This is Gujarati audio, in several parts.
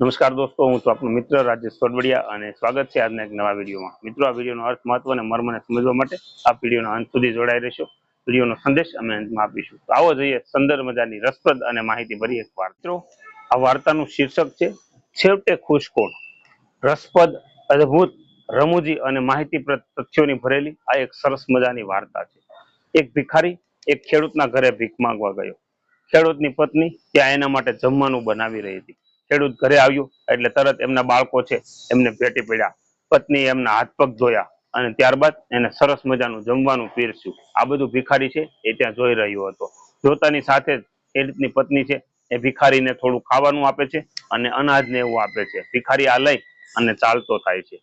નમસ્કાર દોસ્તો, હું છું આપનો મિત્ર રાજેશ સોડવડિયા અને સ્વાગત છે આજના એક નવા વિડીયોમાં. મિત્રો, આ વિડીયોનો અર્થ મહત્વ અને મર્મને સમજવા માટે આ વિડીયોના અંત સુધી જોડાઈ રહેશો. વિડીયોનો સંદેશ અમે અંતમાં આપીશું. તો આવો જોઈએ સુંદર મજાની રસપ્રદ અને માહિતી ભરી એક મિત્રો, આ વાર્તાનું શીર્ષક છે, છેવટે ખુશ કોણ રસપ્રદ, અદ્ભુત, રમૂજી અને માહિતીપ્રદ તથ્યોની ભરેલી આ એક સરસ મજાની વાર્તા છે. એક ભિખારી એક ખેડૂતના ઘરે ભીખ માંગવા ગયો. ખેડૂતની પત્ની ત્યાં એના માટે જમવાનું બનાવી રહી હતી. ખેડૂત ઘરે આવ્યો એટલે તરત એમના બાળકો છે એમને ભેટી પડ્યા. પત્ની એમના હાથ પગ જોયા અને ત્યારબાદ એને સરસ મજાનું જમવાનું પીરસ્યું. આ બધું ભિખારી છે એ ત્યાં જોઈ રહ્યો હતો. જોતાની સાથે ખેડૂતની પત્ની છે એ ભિખારીને થોડું ખાવાનું આપે છે અને અનાજને એવું આપે છે. ભિખારી આ લઈ અને ચાલતો થાય છે.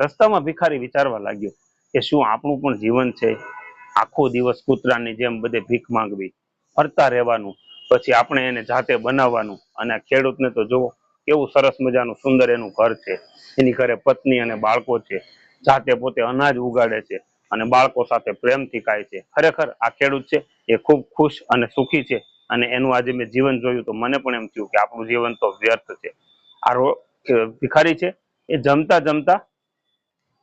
રસ્તામાં ભિખારી વિચારવા લાગ્યો કે શું આપણું પણ જીવન છે? આખો દિવસ કૂતરાની જેમ બધે ભીખ માંગવી, ફરતા રહેવાનું પછી આપણે એને જાતે બનાવવાનું. અને ખેડૂતને તો જુઓ, કેવું સરસ મજાનું સુંદર એનું ઘર છે. એની ઘરે પત્ની અને બાળકો છે. જાતે પોતે અનાજ ઉગાડે છે અને બાળકો સાથે પ્રેમથી ખાય છે. ખરેખર આ ખેડૂત છે, એ ખૂબ ખુશ અને સુખી છે. અને એનું આજે મેં જીવન જોયું તો મને પણ એમ થયું કે આપણું જીવન તો વ્યર્થ છે. આ ભિખારી છે, એ જમતા જમતા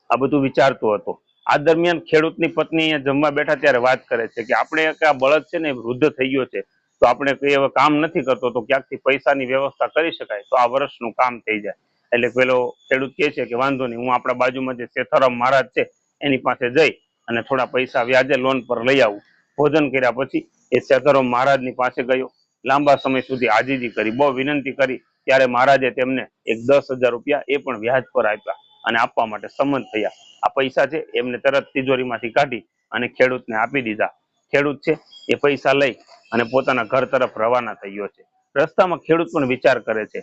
આ બધું વિચારતો હતો. આ દરમિયાન ખેડૂતની પત્ની અહીંયા જમવા બેઠા ત્યારે વાત કરે છે કે આપણે આ બળદ છે ને વૃદ્ધ થઈ ગયો છે. તો આપણે કઈ હવે કામ નથી કરતો તો ક્યાંકથી પૈસાની વ્યવસ્થા કરી શકાય? તો આ વર્ષનું કામ થઈ જાય. એટલે પેલો ખેડૂત કહે છે કે વાંધો નહીં, હું આપણા બાજુમાં જે શેથારામ મહારાજ છે, એની પાસે જઈ અને થોડા પૈસા વ્યાજે લોન પર લઈ આવું. ભોજન કર્યા પછી એ શેથારામ મહારાજની પાસે ગયો. લાંબા સમય સુધી આજીજી કરી, બહુ વિનંતી કરી, ત્યારે મહારાજે તેમને એક દસ હજાર રૂપિયા એ પણ વ્યાજ પર આપ્યા અને આપવા માટે સંમત થયા. આ પૈસા છે, એમને તરત તિજોરીમાંથી કાઢી અને ખેડૂતને આપી દીધા. ખેડૂત છે, એ પૈસા લઈ અને પોતાના ઘર તરફ રવાના થયો છે. રસ્તામાં ખેડૂત પણ વિચાર કરે છે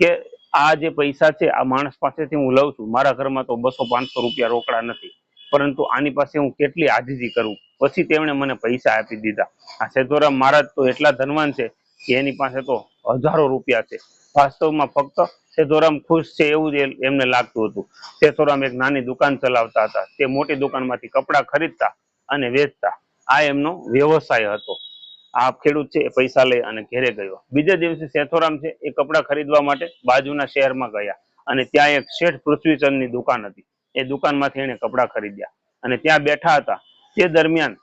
કે આ જે પૈસા છે, આ માણસ પાસેથી હું લઉં છું. મારા ઘરમાં તો બસો પાંચસો રૂપિયા રોકડા નથી. પરંતુ આની પાસે હું કેટલી આજીજી કરું? પછી તેમણે મને પૈસા આપી દીધા. આ સેતુરામ મહારાજ તો એટલા ધનવાન છે કે એની પાસે તો હજારો રૂપિયા છે. વાસ્તવમાં ફક્ત સેતુરામ ખુશ છે એવું જ એમને લાગતું હતું. સેતુરામ એક નાની દુકાન ચલાવતા હતા. તે મોટી દુકાનમાંથી કપડાં ખરીદતા અને વેચતા. આ એમનો વ્યવસાય હતો. આ ખેડૂત છે એ પૈસા લઈ અને ઘેરે ગયો. બીજા દિવસે સેથોરામ છે એ કપડાં ખરીદવા માટે બાજુના શહેરમાં ગયા અને ત્યાં એક શેઠ પૃથ્વીચંદની દુકાન હતી. એ દુકાનમાંથી એને કપડાં ખરીદ્યા અને ત્યાં બેઠા હતા. તે દરમિયાન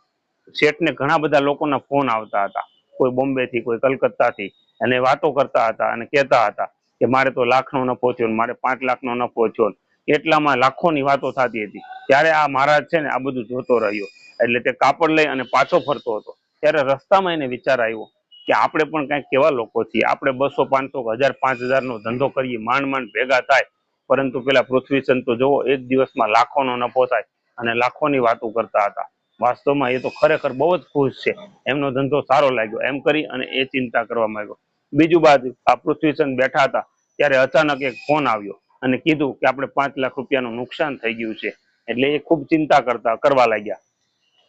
શેઠને ઘણા બધા લોકોના ફોન આવતા હતા. કોઈ બોમ્બેથી, કોઈ કલકત્તાથી અને વાતો કરતા હતા અને કહેતા હતા કે મારે તો લાખનો નફો થયો ને મારે પાંચ લાખનો નફો થયો એટલામાં એટલામાં લાખોની વાતો થતી હતી. ત્યારે આ મહારાજ છે ને આ બધું જોતો રહ્યો. એટલે તે કાપડ લઈ અને પાછો ફરતો હતો. ત્યારે રસ્તામાં એને વિચાર આવ્યો કે આપણે પણ કંઈક કેવા લોકો છીએ. આપણે બસો પાંચસો હજાર પાંચ હજારનો ધંધો કરીએ, માંડ માંડ ભેગા થાય. પરંતુ પેલા પૃથ્વીચંદ તો જોવો એક દિવસમાં લાખોનો નફો થાય અને લાખોની વાતો કરતા હતા. વાસ્તવમાં એ તો ખરેખર બહુ જ ખુશ છે. એમનો ધંધો સારો લાગ્યો. એમ કરી અને એ ચિંતા કરવા માંગ્યો બીજું બાજુ, આ પૃથ્વીચંદ બેઠા હતા ત્યારે અચાનક એક ફોન આવ્યો અને કીધું કે આપણે પાંચ લાખ રૂપિયાનું નુકસાન થઈ ગયું છે. એટલે એ ખૂબ ચિંતા કરતા, કરવા લાગ્યા.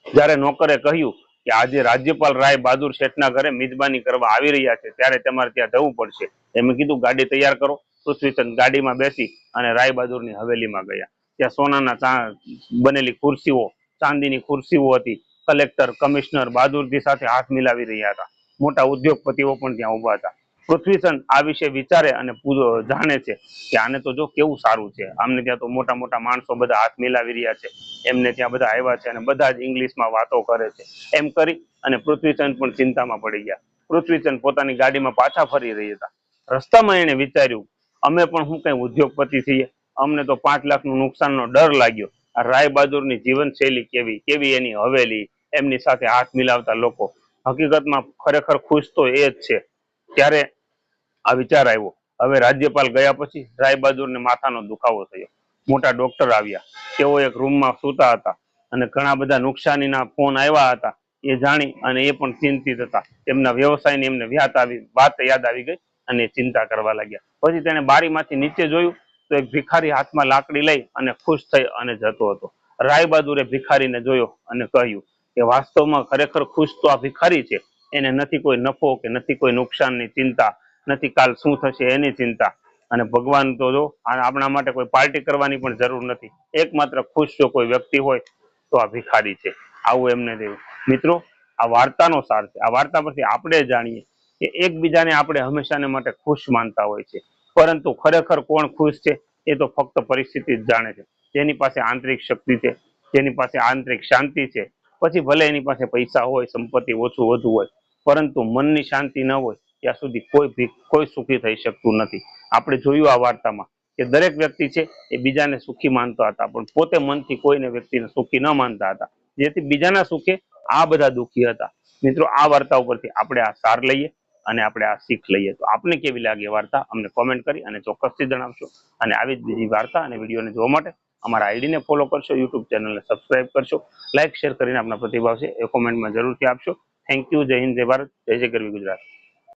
જ્યારે નોકરે કહ્યું કે આજે રાજ્યપાલ રાય બહાદુર શેઠના ઘરે મિજબાની કરવા આવી રહ્યા છે, ત્યારે તમારે ત્યાં જવું પડશે. એમ કીધું, ગાડી તૈયાર કરો. પૃથ્વીચંદ ગાડીમાં બેસી અને રાય બહાદુરની હવેલીમાં ગયા. ત્યાં સોનાના બનેલી ખુરશીઓ, ચાંદીની ખુરશીઓ હતી. કલેક્ટર, કમિશનર બહાદુરજી સાથે હાથ મિલાવી રહ્યા હતા. મોટા ઉદ્યોગપતિઓ પણ ત્યાં ઊભા હતા. પૃથ્વીચંદ આ વિશે વિચારે અને જાણે છે કે આને તો જો કેવું સારું છે? આમને ત્યાં તો મોટા મોટા માણસો બધા હાથ મિલાવી રહ્યા છે. એમને ત્યાં બધા આવ્યા છે અને બધા જ ઇંગ્લિશમાં વાતો કરે છે. એમ કરી અને પૃથ્વીચંદ પણ ચિંતામાં પડી ગયા. પૃથ્વીચંદ પોતાની ગાડીમાં પાછા ફરી રહ્યા હતા. રસ્તામાં એને વિચાર્યું, અમે પણ શું કઈ ઉદ્યોગપતિ થઈએ અમને તો પાંચ લાખનું નુકસાનનો ડર લાગ્યો. આ રાય બહાદુરની જીવનશૈલી કેવી? કેવી એની હવેલી? એમની સાથે હાથ મિલાવતા લોકો. હકીકતમાં ખરેખર ખુશ તો એ જ છે. ત્યારે આ વિચાર આવ્યો. હવે રાજ્યપાલ ગયા પછી રાય બહાદુરને માથાનો દુખાવો થયો. મોટા ડોક્ટર આવ્યા. તેઓ એક રૂમમાં સૂતા હતા અને ઘણા બધા નુકસાનીના ફોન આવ્યા હતા. એ જાણી અને એ પણ ચિંતિત હતા. તેમના વ્યવસાયની એમને વ્યાત આવી, વાત યાદ આવી ગઈ અને ચિંતા કરવા લાગ્યા. પછી તેને બારીમાંથી નીચે જોયું તો એક ભિખારી હાથમાં લાકડી લઈ અને ખુશ થઈ અને જતો હતો. રાય બહાદુરે ભિખારીને જોયો અને કહ્યું કે વાસ્તવમાં ખરેખર ખુશ તો આ ભિખારી છે. એને નથી કોઈ નફો કે નથી કોઈ નુકસાનની ચિંતા નથી, કાલ શું થશે એની ચિંતા. અને ભગવાન તો જો આપણા માટે કોઈ પાર્ટી કરવાની પણ જરૂર નથી. એકમાત્ર ખુશ જો કોઈ વ્યક્તિ હોય, તો આ ભિખારી છે. આવું એમને દેવું મિત્રો, આ વાર્તાનો સાર છે. આ વાર્તા પરથી આપણે જાણીએ કે એકબીજાને આપણે હંમેશાને માટે ખુશ માનતા હોય છે. પરંતુ ખરેખર કોણ ખુશ છે, એ તો ફક્ત પરિસ્થિતિ જ જાણે છે. જેની પાસે આંતરિક શક્તિ છે, જેની પાસે આંતરિક શાંતિ છે, પછી ભલે એની પાસે પૈસા હોય, સંપત્તિ ઓછું વધુ હોય, પરંતુ મનની શાંતિ ન હોય ત્યાં સુધી કોઈ કોઈ સુખી થઈ શકતું નથી. આપણે જોયું આ વાર્તામાં કે દરેક વ્યક્તિ છે એ બીજાને સુખી માનતા હતા, પણ પોતે મનથી કોઈને વ્યક્તિને સુખી ન માનતા હતા. જેથી બીજાના સુખે આ બધા દુઃખી હતા. મિત્રો, આ વાર્તા ઉપરથી આપણે આ સાર લઈએ અને આપણે આ શીખ લઈએ. તો આપને કેવી લાગે વાર્તા? અમને કોમેન્ટ કરી અને ચોક્કસથી જણાવશો. અને આવી જ બીજી વાર્તા અને વિડીયોને જોવા માટે અમારા આઈડીને ફોલો કરશો યુટ્યુબ ચેનલને સબસ્ક્રાઇબ કરશો લાઇક શેર કરીને આપના પ્રતિભાવ છે એ કોમેન્ટમાં જરૂરથી આપશો. થેન્ક યુ જય હિન્દ, જય ભારત. જય જય ગરવી ગુજરાત.